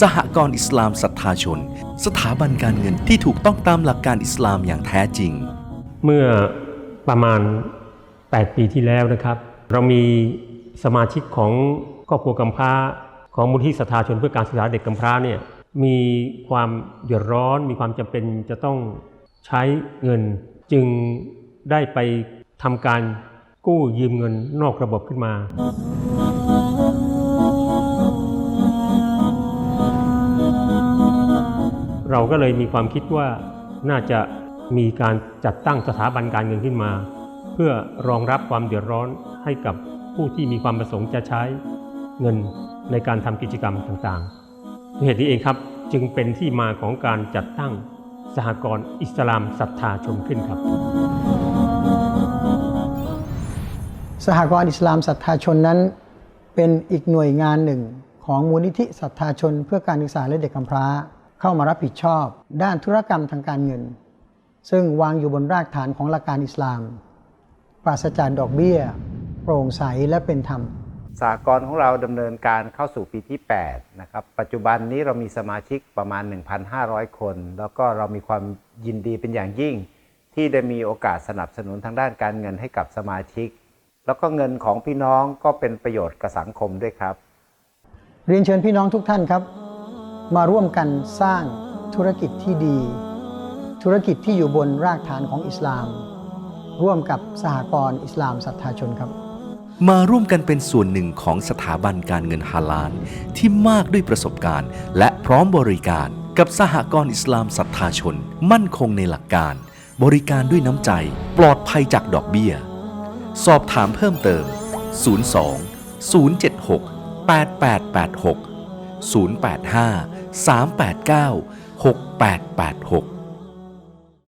สหกรณ์อิสลามศรัทธาชน สถาบันการเงินที่ถูกต้องตามหลักการอิสลามอย่างแท้จริง เมื่อประมาณ 8 ปีที่แล้วนะครับ เรามีสมาชิกของครอบครัวกำพร้า ของมูลที่สถาชนเพื่อการศึกษาเด็กกำพร้าเนี่ยมีความเดือดร้อน มีความจำเป็นจะต้องใช้เงิน จึงได้ไปทำการกู้ยืมเงินนอกระบบขึ้นมา เราก็เลยมีความคิดว่าน่าจะมีการจัดตั้งสถาบันการเงินขึ้นมา เพื่อรองรับความเดือดร้อนให้กับผู้ที่มีความประสงค์จะใช้เงินในการทำกิจกรรมต่างๆด้วยเหตุนี้เองครับจึงเป็นที่มาของการจัดตั้งสหกรณ์อิสลามศรัทธาชนขึ้นครับ สหกรณ์อิสลามศรัทธาชนนั้น เป็นอีกหน่วยงานหนึ่งของมูลนิธิศรัทธาชนเพื่อการศึกษาและเด็กกำพร้า เข้ามารับผิดชอบ ด้านธุรกรรมทางการเงิน ซึ่งวางอยู่บนรากฐานของหลักการอิสลาม ปราศจากดอกเบี้ย โปร่งใสและเป็นธรรมสากลของเราดำเนินการเข้าสู่ปีที่ 8 นะครับ ปัจจุบันนี้เรามีสมาชิกประมาณ 1,500 คน แล้วก็เรามีความยินดีเป็นอย่างยิ่ง ที่ได้มีโอกาสสนับสนุนทางด้านการเงินให้กับสมาชิก แล้วก็เงินของพี่น้องก็เป็นประโยชน์กับสังคมด้วยครับ เรียนเชิญพี่น้องทุกท่านครับ มาร่วมกันสร้างธุรกิจที่ดี ธุรกิจที่อยู่บนรากฐานของอิสลาม ร่วมกับสหกรณ์อิสลามศรัทธาชนครับ มาร่วมกันเป็นส่วนหนึ่งของสถาบันการเงินฮาลาลที่มากด้วยประสบการณ์ และพร้อมบริการกับสหกรณ์อิสลามศรัทธาชน มั่นคงในหลักการ บริการด้วยน้ำใจ ปลอดภัยจากดอกเบี้ย สอบถามเพิ่มเติม 02 076 8886 085 389 6886